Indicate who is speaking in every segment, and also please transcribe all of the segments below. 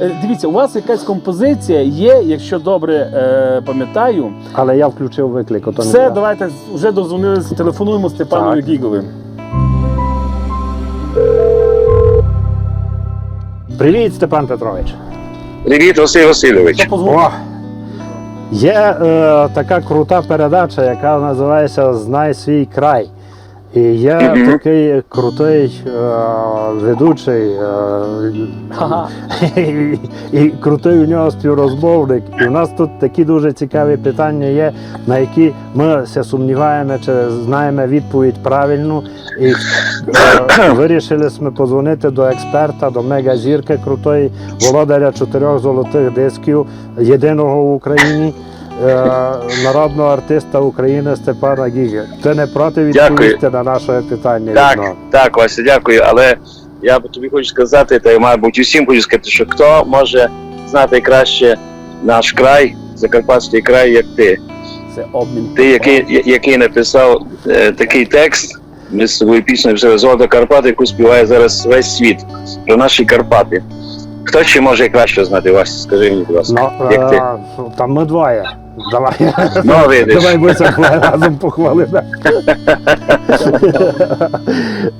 Speaker 1: Е, Дивіться, у вас якась композиція є, якщо добре е, пам'ятаю.
Speaker 2: Але я включив виклик. Ото
Speaker 1: Все,
Speaker 2: я.
Speaker 1: давайте вже дозвонилися, телефонуємо Степану. Гіговим.
Speaker 2: Привіт, Степан Петрович.
Speaker 3: Привіт, Василь Васильович.
Speaker 2: О! Є е, така крута передача, яка називається Знай свій край. І є
Speaker 3: Мгм.
Speaker 2: такий крутий е, ведучий, е,
Speaker 1: Ага.
Speaker 2: і, і крутий у нього співрозмовник. І у нас тут такі дуже цікаві питання є, на які ми се сумніваємо, чи знаємо відповідь правильну. І е, вирішили ми позвонити до експерта, до мегазірки крутої володаря чотирьох золотих дисків, єдиного в Україні. Е, Народного артиста України Степана Гіги. Ти не проти
Speaker 3: Дякую.
Speaker 2: відповісти на наше питання?
Speaker 3: Так,
Speaker 2: відно?
Speaker 3: так, Вася, дякую. Але я тобі хочу сказати, та й мабуть усім хочу сказати, що хто може знати краще наш край, Закарпатський край, як ти.
Speaker 1: Це обмін.
Speaker 3: Ти, який, який написав е, такий текст, ми з собою пісню вже Золото Карпати, яку співає зараз весь світ про наші Карпати. Хто ще може краще знати Вася? Скажи мені, будь ласка.
Speaker 2: Ну,
Speaker 3: як ти?
Speaker 2: е, там ми двоє. Давай.
Speaker 3: Ну, видиш.
Speaker 2: Давай ми це разом похвалимо.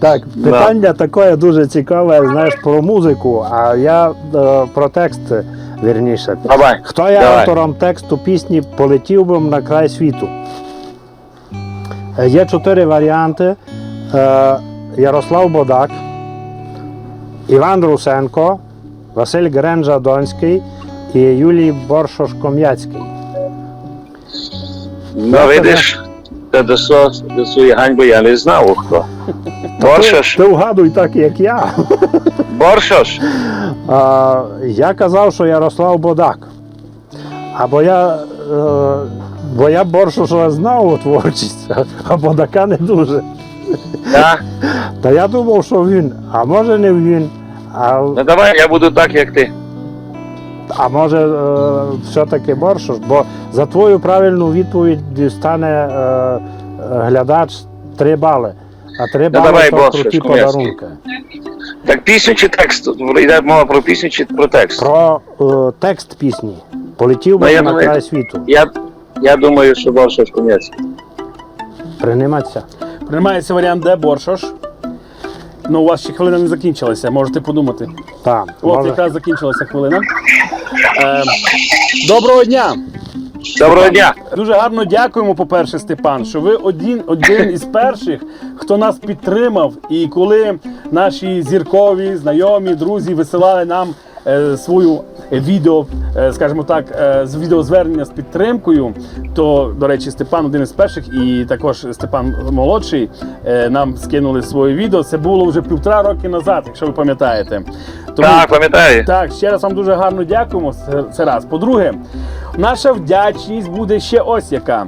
Speaker 2: так, питання таке дуже цікаве, знаєш, про музику, а я е, про текст вірніше.
Speaker 3: Давай.
Speaker 2: Хто є
Speaker 3: Давай.
Speaker 2: автором тексту пісні Полетів би на край світу? Е, Є чотири варіанти: Е, Ярослав Бодак, Іван Русенко, Василь Гренжа Донський і Юлій Боршош Ком'яцький.
Speaker 3: Ну, видиш, та до, своєї ганьби я не знав, хто. Боршош?
Speaker 2: Ти вгадуй так, як я.
Speaker 3: Боршош?
Speaker 2: А, я казав, що Ярослав Бодак. Або я, е, бо я Боршоша знав у творчість, а Бодака не дуже.
Speaker 3: Так?
Speaker 2: Та я думав, що він, а може не він, а,
Speaker 3: Ну давай я буду так, як ти.
Speaker 2: а може е, все-таки Боршош, бо за твою правильну відповідь дістане е, е, глядач 3 бали. А 3 бали
Speaker 3: давай,
Speaker 2: то
Speaker 3: Боршош,
Speaker 2: круті
Speaker 3: Ком'яцький.
Speaker 2: подарунки.
Speaker 3: Так пісню чи текст? Йде мова про пісню чи про текст?
Speaker 2: Про е, текст пісні. Полетів би
Speaker 3: Ну, я
Speaker 2: на
Speaker 3: думаю-
Speaker 2: край світу.
Speaker 3: Я, я думаю, що Боршош Ком'яцький.
Speaker 2: Прийматися.
Speaker 1: Приймається варіант Д, Боршош. Ну, у вас ще хвилина не закінчилася, можете подумати.
Speaker 2: Так,
Speaker 1: От
Speaker 2: може.
Speaker 1: якраз закінчилася хвилина. Е, доброго дня!
Speaker 3: Доброго дня!
Speaker 1: Дуже гарно дякуємо, по-перше, Степан, що ви один, один із перших, хто нас підтримав. І коли наші зіркові, знайомі, друзі висилали нам е, свою відео, е, скажімо так, е, з відеозвернення з підтримкою, то, до речі, Степан один із перших, і також Степан молодший е, нам скинули своє відео. Це було вже півтора роки назад, якщо ви пам'ятаєте. Тому-
Speaker 3: Так, пам'ятаю.
Speaker 1: так, ще раз вам дуже гарно дякуємо. Це, раз. По-друге, наша вдячність буде ще ось яка.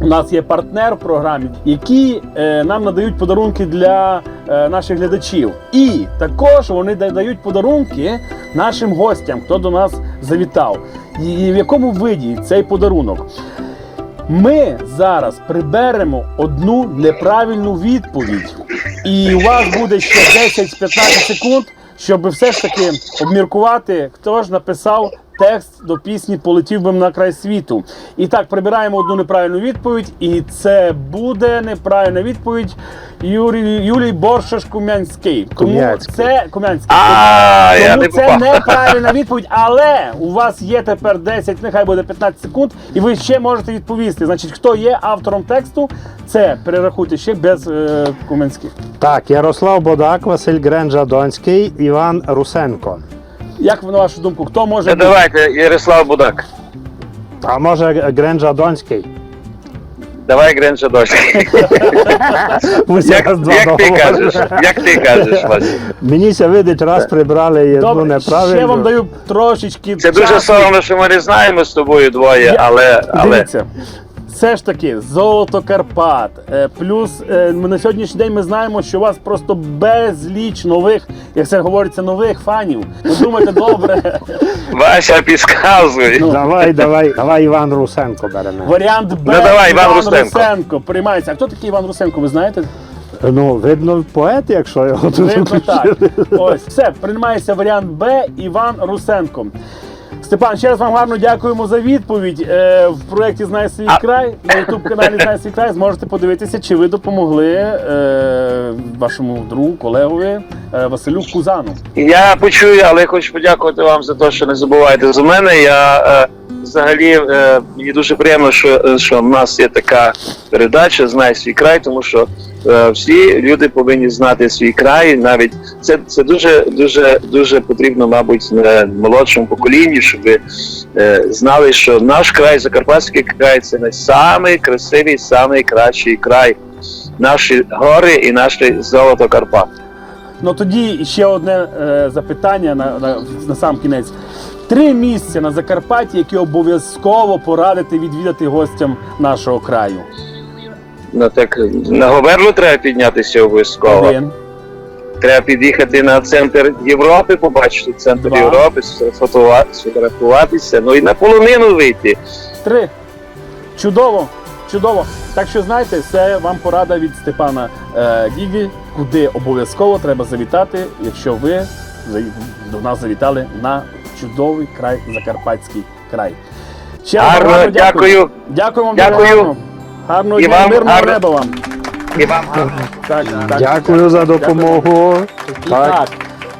Speaker 1: У нас є партнер в програмі, які е, нам надають подарунки для е, наших глядачів. І також вони дають подарунки нашим гостям, хто до нас завітав. І в якому виді цей подарунок? Ми зараз приберемо одну неправильну відповідь, і у вас буде ще 10-15 секунд, щоб все ж таки обміркувати, хто ж написав текст до пісні Полетів би на край світу. І так, прибираємо одну неправильну відповідь, і це буде неправильна відповідь Юрій, Юлій Боршаш Кумянський. Тому
Speaker 2: Кум'янський.
Speaker 1: це Кумянський.
Speaker 3: А, я
Speaker 1: Тому це
Speaker 3: попав.
Speaker 1: неправильна відповідь, але у вас є тепер 10, нехай буде 15 секунд, і ви ще можете відповісти. Значить, хто є автором тексту, це перерахуйте ще без е, Куменських.
Speaker 2: Так, Ярослав Бодак, Василь Гренжа Донський, Іван Русенко.
Speaker 1: Як на вашу думку, хто може бути?
Speaker 3: давайте, Ярослав Будак.
Speaker 2: А може Гренжа Донський?
Speaker 3: Давай Гренша дощ.
Speaker 2: Ми
Speaker 3: Як, як ти кажеш? Як ти кажеш, Вася?
Speaker 2: Мені ся видить, раз прибрали одну
Speaker 1: Добре, ще вам даю трошечки.
Speaker 3: Це дуже соромно, що ми не знаємо з тобою двоє,
Speaker 1: Я-
Speaker 3: але. але...
Speaker 1: Дивіться. Все ж таки, золото Карпат. Е, Плюс е, ми на сьогоднішній день ми знаємо, що у вас просто безліч нових, як це говориться, нових фанів. Ви думаєте, добре.
Speaker 3: Вася підказує.
Speaker 1: Ну.
Speaker 2: Давай, давай, давай Іван Русенко беремо.
Speaker 1: Варіант Б.
Speaker 3: Ну, давай, Іван Рустенко.
Speaker 1: Русенко приймається. А хто такий Іван Русенко, ви знаєте?
Speaker 2: Ну, видно, поет, якщо його тут.
Speaker 1: Видно так. Ось, все, приймається варіант Б. Іван Русенко. Степан, ще раз вам гарно дякуємо за відповідь. Е, в проєкті Знай свій край на youtube каналі Знай свій край зможете подивитися, чи ви допомогли е, вашому другу, колегові е, Василю Кузану.
Speaker 3: Я почую, але я хочу подякувати вам за те, що не забуваєте за мене. Я е, взагалі е, мені дуже приємно, що, е, що в нас є така передача Знай свій край, тому що е, всі люди повинні знати свій край. Навіть це, це дуже дуже дуже потрібно, мабуть, молодшому поколінні, щоб е, знали, що наш край, Закарпатський край, це найсамий красивий, самий кращий край. Наші гори і наше золото Карпат.
Speaker 1: Ну тоді ще одне е, запитання на, на, на сам кінець. Три місця на Закарпатті, які обов'язково порадити відвідати гостям нашого краю.
Speaker 3: Ну так на Говерлу треба піднятися обов'язково.
Speaker 1: Один.
Speaker 3: Треба під'їхати на центр Європи, побачити центр
Speaker 1: Два.
Speaker 3: Європи, сфотографувати- сфотографуватися, ну і на полонину вийти.
Speaker 1: Три. Чудово. Чудово. Так що знаєте, це вам порада від Степана е, Гіги, куди обов'язково треба завітати, якщо ви до нас завітали на чудовий край Закарпатський край. Ще
Speaker 3: Гарно,
Speaker 1: гарно
Speaker 3: дякую.
Speaker 1: Дякую вам
Speaker 3: Дякую.
Speaker 1: гарно.
Speaker 3: І вам
Speaker 1: мирного
Speaker 3: гарно.
Speaker 1: неба вам.
Speaker 3: І вам гарно.
Speaker 1: Так, так.
Speaker 2: Дякую за допомогу.
Speaker 1: І
Speaker 2: Так.
Speaker 1: так.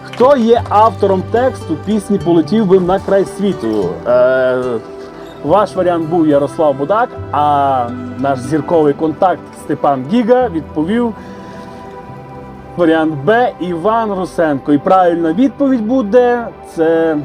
Speaker 1: Хто є автором тексту пісні Полетів би на край світу? Е, ваш варіант був Ярослав Будак, а наш зірковий контакт Степан Гіга відповів варіант Б Іван Русенко. І правильна відповідь буде це